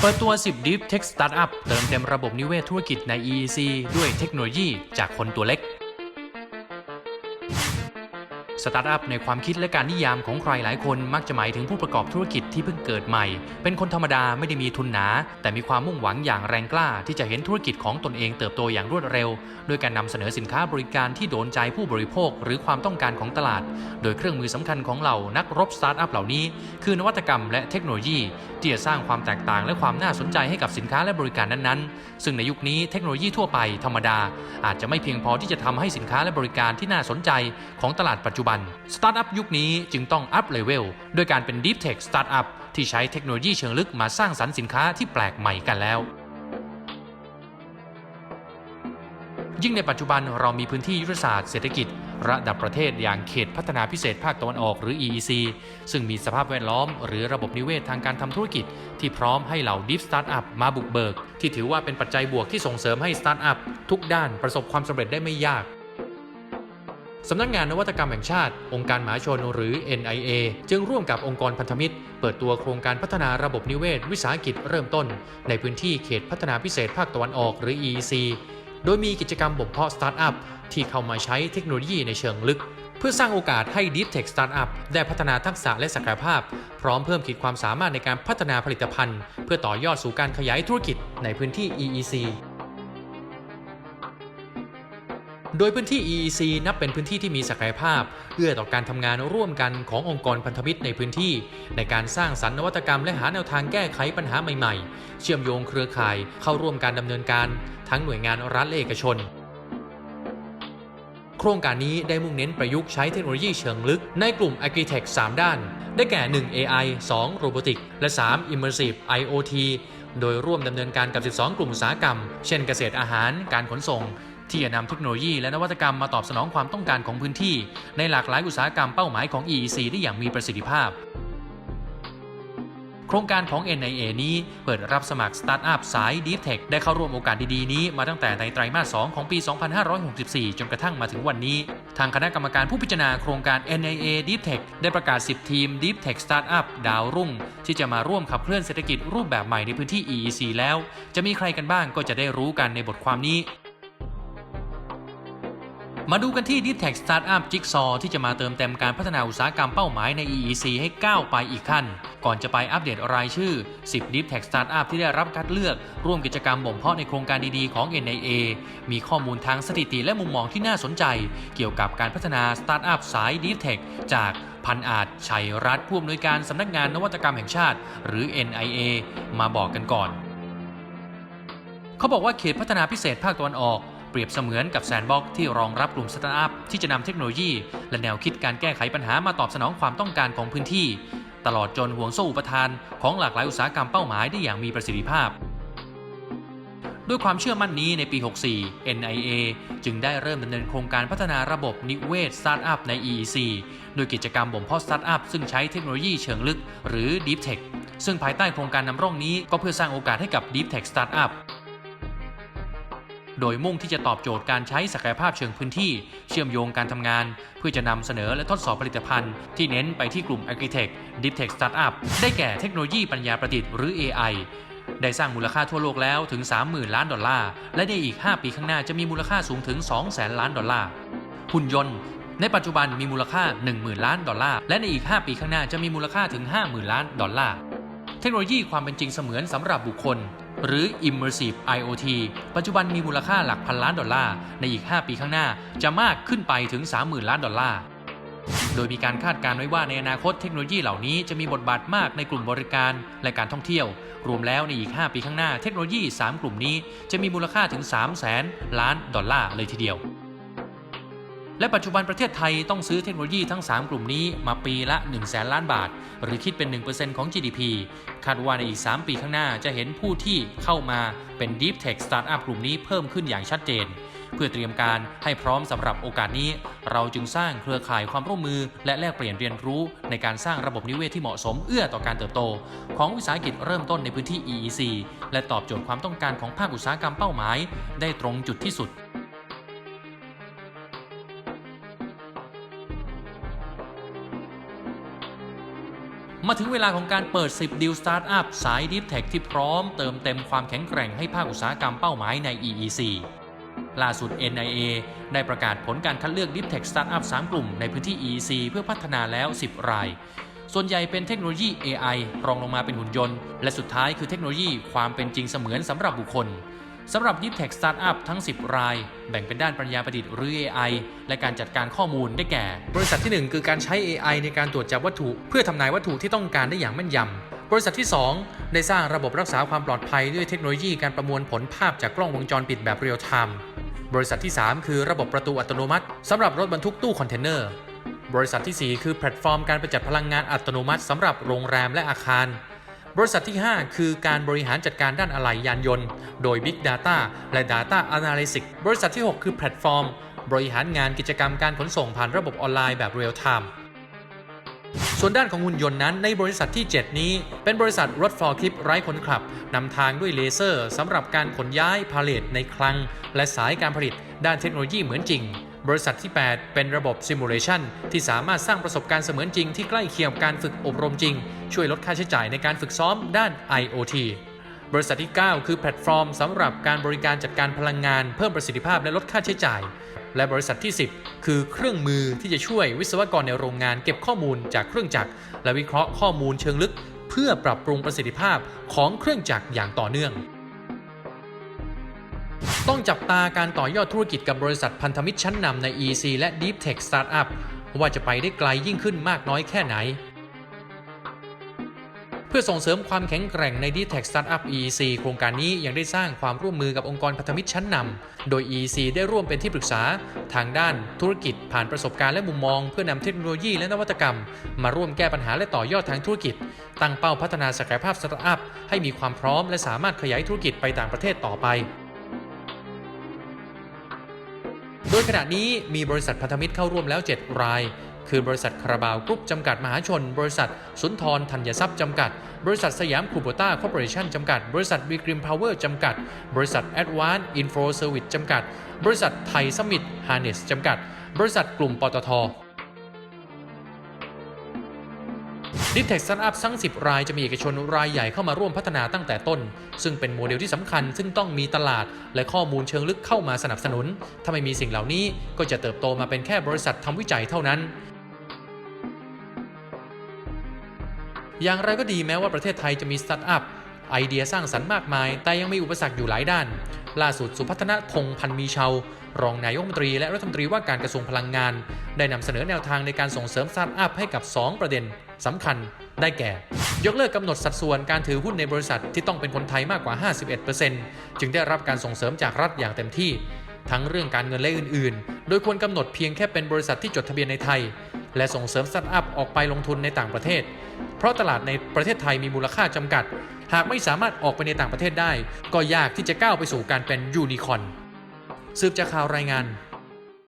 เปิดตัว 10 Deep Tech Startup เติมเต็มระบบนิเวศธุรกิจใน EEC ด้วยเทคโนโลยีจากคนตัวเล็ก สตาร์ทอัพในความคิดและการนิยามของใครหลายคนมักจะหมายถึงผู้ประกอบธุรกิจที่เพิ่งเกิดใหม่ เป็นคนธรรมดาไม่ได้มีทุนหนา แต่มีความมุ่งหวังอย่างแรงกล้า ที่จะเห็นธุรกิจของตนเองเติบโตอย่างรวดเร็ว โดยการนำเสนอสินค้าบริการที่โดนใจผู้บริโภค หรือความต้องการของตลาด โดยเครื่องมือสำคัญของเหล่านักรบสตาร์ทอัพเหล่านี้ คือนวัตกรรมและเทคโนโลยี ที่จะสร้างความแตกต่างและความน่าสนใจให้กับสินค้าและบริการนั้นๆ ซึ่งในยุคนี้เทคโนโลยีทั่วไปธรรมดา อาจจะไม่เพียงพอที่จะทำให้สินค้าและบริการที่น่าสนใจของตลาดปัจจุบันสตาร์ทอัพยุคนี้จึงต้องอัพเลเวลโดยการเป็น Deep Tech Startup ที่ใช้เทคโนโลยีเชิงลึกมาสร้างสรรค์สินค้าที่แปลกใหม่กันแล้ว ยิ่งในปัจจุบันเรามีพื้นที่ยุทธศาสตร์เศรษฐกิจ ระดับประเทศอย่างเขตพัฒนาพิเศษภาคตะวันออกหรือ EEC ซึ่งมีสภาพแวดล้อม หรือระบบนิเวศทางการทำธุรกิจ ที่พร้อมให้เหล่า Deep Startup มาบุกเบิก ที่ถือว่าเป็นปัจจัยบวกที่ส่งเสริมให้ Startup ทุกด้านประสบความสำเร็จได้ไม่ยาก สำนักงานนวัตกรรมแห่งชาติ องค์การหมาชนหรือ NIA จึงร่วมกับองค์กรพันธมิตร เปิดตัวโครงการพัฒนาระบบนิเวศ วิสาหกิจเริ่มต้น ในพื้นที่เขตพัฒนาพิเศษภาคตะวันออกหรือ EEC โดยมีกิจกรรมบ่มเพาะสตาร์ทอัพที่เข้ามาใช้เทคโนโลยีในเชิงลึก เพื่อสร้างโอกาสให้ Deep Tech Startup ได้พัฒนาทักษะและศักยภาพ พร้อมเพิ่มขีดความสามารถในการพัฒนาผลิตภัณฑ์ เพื่อต่อยอดสู่การขยายธุรกิจในพื้นที่ EEC โดยพื้นที่ EEC นับเป็นพื้นที่ที่มีศักยภาพ เอื้อต่อการทำงานร่วมกันขององค์กรพันธมิตรในพื้นที่ ในการสร้างสรรค์นวัตกรรมและหาแนวทางแก้ไขปัญหาใหม่ๆ เชื่อมโยงเครือข่ายเข้าร่วมการดำเนินการ ทั้งหน่วยงานรัฐและเอกชน โครงการนี้ได้มุ่งเน้นประยุกต์ใช้เทคโนโลยีเชิงลึกในกลุ่ม Agritech 3 ด้าน ได้แก่ 1 AI 2 Robotics และ 3 Immersive IoT โดยร่วมดำเนินการกับ 12 กลุ่มอุตสาหกรรม เช่นเกษตรอาหาร การขนส่ง ที่จะนำเทคโนโลยีและนวัตกรรมมาตอบสนองความต้องการของพื้นที่ ในหลากหลายอุตสาหกรรมเป้าหมายของ EEC ได้อย่างมีประสิทธิภาพ โครงการของ NIA นี้เปิดรับสมัครสตาร์ทอัพสาย Deep Tech ได้เข้าร่วมโอกาสดีๆนี้มาตั้งแต่ในไตรมาส 2 ของปี 2564 จนกระทั่งมาถึงวันนี้ ทางคณะกรรมการผู้พิจารณาโครงการ NIA Deep Tech ได้ประกาศ 10 ทีม Deep Tech Startup ดาวรุ่ง ที่จะมาร่วมขับเคลื่อนเศรษฐกิจรูปแบบใหม่ในพื้นที่ EEC แล้ว จะมีใครกันบ้างก็จะได้รู้กันในบทความนี้ มาดูกันที่ Deep Tech Startup Jigsaw ที่จะมาเติมเต็มการพัฒนาอุตสาหกรรมเป้าหมายใน EEC ให้ก้าวไปอีกขั้น ก่อนจะไปอัปเดตรายชื่อ 10 Deep Tech Startup ที่ได้รับคัดเลือก ร่วมกิจกรรมบ่มเพาะในโครงการดีๆของ NIA มีข้อมูลทางสถิติและมุมมองที่น่าสนใจ เกี่ยวกับการพัฒนาสตาร์ทอัพสาย Deep Tech จากพันอาจชัยรัฐผู้อำนวยการสำนักงานนวัตกรรมแห่งชาติ หรือ NIA มาบอกกันก่อน เขาบอกว่าเขตพัฒนาพิเศษภาคตะวันออก เปรียบเสมือนกับแซนด์บ็อกที่รองรับกลุ่มสตาร์ทอัพที่จะนำเทคโนโลยี และแนวคิดการแก้ไขปัญหามาตอบสนองความต้องการของพื้นที่ ตลอดจนห่วงโซ่อุปทานของหลากหลายอุตสาหกรรมเป้าหมายได้อย่างมีประสิทธิภาพด้วยความเชื่อมั่นนี้ในปี 64 NIA จึงได้เริ่มดำเนินโครงการพัฒนาระบบนิเวศสตาร์ทอัพใน EEC โดยกิจกรรมบ่มเพาะสตาร์ทอัพซึ่งใช้เทคโนโลยีเชิงลึก หรือ Deep Tech ซึ่งภายใต้โครงการนำร่องนี้ก็เพื่อสร้างโอกาสให้กับ Deep Tech Startup โดยมุ่งที่จะตอบโจทย์การใช้ศักยภาพเชิงพื้นที่ เชื่อมโยงการทำงาน เพื่อจะนำเสนอและทดสอบผลิตภัณฑ์ ที่เน้นไปที่กลุ่ม Agritech Deep Tech Startup ได้แก่เทคโนโลยีปัญญาประดิษฐ์หรือ AI ได้สร้างมูลค่าทั่วโลกแล้วถึง 30,000 ล้านดอลลาร์ และในอีก 5 ปีข้างหน้าจะมีมูลค่าสูงถึง 200,000 ล้านดอลลาร์ หุ่นยนต์ ในปัจจุบันมีมูลค่า 10,000 ล้านดอลลาร์ และในอีก 5 ปีข้างหน้าจะมีมูลค่าถึง 50,000 ล้านดอลลาร์ เทคโนโลยีความเป็นจริงเสมือนสำหรับบุคคล หรือ Immersive IoT ปัจจุบันมีมูลค่าหลักพันล้านดอลลาร์ ในอีก 5 ปีข้างหน้าจะมากขึ้นไปถึง 30,000 ล้านดอลลาร์ โดยมีการคาดการณ์ไว้ว่าในอนาคตเทคโนโลยีเหล่านี้จะมีบทบาทมากในกลุ่มบริการและการท่องเที่ยว รวมแล้วในอีก 5 ปีข้างหน้าเทคโนโลยี 3 กลุ่มนี้จะมีมูลค่าถึง 3 0 0แสนล้านดอลลาร์เลยทีเดียว และปัจจุบันประเทศไทยต้องซื้อเทคโนโลยีทั้ง 3 กลุ่มนี้มาปีละ 1 0 0 0 0แสนล้านบาท หรือคิดเป็น 1%ของ GDP คาดว่าในอีก 3 ปีข้างหน้าจะเห็นผู้ที่เข้ามาเป็น Deep Tech Startup กลุ่มนี้เพิ่มขึ้นอย่างชัดเจน เพื่อเตรียมการให้พร้อมสำหรับโอกาสนี้ เราจึงสร้างเครือข่ายความร่วมมือ และแลกเปลี่ยนเรียนรู้ในการสร้างระบบนิเวศที่เหมาะสมเอื้อต่อการเติบโต ของวิสาหกิจเริ่มต้นในพื้นที่ EEC และตอบโจทย์ความต้องการของภาคอุตสาหกรรมเป้าหมาย ได้ตรงจุดที่สุด มาถึงเวลาของการเปิด 10ดิวสตาร์ทอัพสาย Deep Tech ที่พร้อมเติมเต็มความแข็งแกร่งให้ภาคอุตสาหกรรมเป้าหมายใน EEC ล่าสุด NIA ได้ประกาศผลการคัดเลือก Deep Tech Startup 3 กลุ่มในพื้นที่ EEC เพื่อพัฒนาแล้ว 10 ราย ส่วนใหญ่เป็นเทคโนโลยี AI รองลงมาเป็นหุ่นยนต์ และสุดท้ายคือเทคโนโลยีความเป็นจริงเสมือนสำหรับบุคคล สำหรับ Deep Tech Startup ทั้ง 10 ราย แบ่งเป็นด้านปัญญาประดิษฐ์หรือ AI และการจัดการข้อมูลได้แก่ บริษัทที่ 1 คือการใช้ AI ในการตรวจจับวัตถุ เพื่อทำนายวัตถุที่ต้องการได้อย่างแม่นยำ บริษัทที่ 2 ได้สร้างระบบรักษาความปลอดภัยด้วยเทคโนโลยีการประมวลผลภาพจากกล้องวงจรปิดแบบเรียลไทม์ บริษัทที่ 3 คือระบบประตูอัตโนมัติสำหรับรถบรรทุกตู้คอนเทนเนอร์ บริษัททีสี่4 คือแพลตฟอร์มการประจัดพลังงานอัตโนมัติสำหรับโรงแรมและอาคาร บริษัทที่ 5 คือการบริหารจัดการด้านอะไหล่ยานยนต์ โดย Big Data และ Data Analytics บริษัทที่ 6 คือแพลตฟอร์ม บริหารงานกิจกรรมการขนส่งผ่านระบบออนไลน์แบบเรียลไทม์ส่วนด้านของหุ่นยนต์นั้นในบริษัทที่ 7 นี้ เป็นบริษัทรถฟอร์คลิปไร้คนขับนำทางด้วยเลเซอร์สำหรับการขนย้ายพาเลทในคลัง และสายการผลิตด้านเทคโนโลยีเหมือนจริง บริษัทที่ 8 เป็นระบบซิมูเลชันที่สามารถสร้างประสบการณ์เสมือนจริงที่ใกล้เคียงกับการฝึกอบรมจริง ช่วยลดค่าใช้จ่ายในการฝึกซ้อมด้าน IoT บริษัทที่ 9 คือแพลตฟอร์มสำหรับการบริการจัดการพลังงานเพิ่มประสิทธิภาพและลดค่าใช้จ่าย และบริษัทที่ 10 คือเครื่องมือที่จะช่วยวิศวกรในโรงงานเก็บข้อมูลจากเครื่องจักร และวิเคราะห์ข้อมูลเชิงลึก เพื่อปรับปรุงประสิทธิภาพของเครื่องจักรอย่างต่อเนื่อง ต้องจับตาการต่อยอดธุรกิจกับบริษัทพันธมิตรชั้นนำใน EC และ Deep Tech Startup ว่าจะไปได้ไกลยิ่งขึ้นมากน้อยแค่ไหน เพื่อส่งเสริมความแข็งแกร่งใน d t e c h Startup EC โครงการนี้ยังได้สร้างความร่วมมือกับองค์กรพันธมิตรชั้นนำโดย EC ได้ร่วมเป็นที่ปรึกษาทางด้านธุรกิจ ผ่านประสบการณ์และมุมมอง เพื่อนำเทคโนโลยีและนวัตกรรม มาร่วมแก้ปัญหาและต่อยอดทางธุรกิจ ตั้งเป้าพัฒนาศักยภาพสตาร์ทอัพให้มีความพร้อมและสามารถขยายธุรกิจไปต่างประเทศต่อไป ยขณะนี้มีบริษัทพันธมิตรเข้าร่วมแล้ว 7 ราย คือบริษัทคาราบาวกรุ๊ปจำกัดมหาชน บริษัทสุนทรธัญทรัพย์จำกัด บริษัทสยามคูโบต้าคอร์ปอเรชั่นจำกัด บริษัทวีกริมพาวเวอร์จำกัด บริษัทแอดวานซ์อินโฟเซอร์วิสจำกัด บริษัทไทยสมิธฮาร์เนสจำกัด บริษัทกลุ่มปตท ดิเทคสตาร์ทอัพทั้ง 10 รายจะมีเอกชนรายใหญ่เข้ามาร่วมพัฒนาตั้งแต่ต้น ซึ่งเป็นโมเดลที่สำคัญซึ่งต้องมีตลาด และข้อมูลเชิงลึกเข้ามาสนับสนุน ถ้าไม่มีสิ่งเหล่านี้ก็จะเติบโตมาเป็นแค่บริษัททำวิจัยเท่านั้นอย่างไรก็ดีแม้ว่าประเทศไทยจะมีสตาร์ทอัพ ไอเดียสร้างสรรค์มากมาย แต่ยังมีอุปสรรคอยู่หลายด้าน ล่าสุดสุพัฒนพงพันมีเชารองนายกรัฐมนตรีและรัฐมนตรีว่าการกระทรวงพลังงาน ได้นำเสนอแนวทางในการส่งเสริมสตาร์ทอัพให้กับ 2 ประเด็นสำคัญได้แก่ ยกเลิกกำหนดสัดส่วนการถือหุ้นในบริษัทที่ต้องเป็นคนไทยมากกว่า 51%จึงได้รับการส่งเสริมจากรัฐอย่างเต็มที่ ทั้งเรื่องการเงินและอื่น ๆ โดยควรกำหนดเพียงแค่เป็นบริษัทที่จดทะเบียนในไทย และส่งเสริมสตาร์ทอัพออกไปลงทุนในต่างประเทศ เพราะตลาดในประเทศไทยมีมูลค่าจำกัด หากไม่สามารถออกไปในต่างประเทศได้ ก็ยากที่จะก้าวไปสู่การเป็นยูนิคอนสืบจากข่าวรายงาน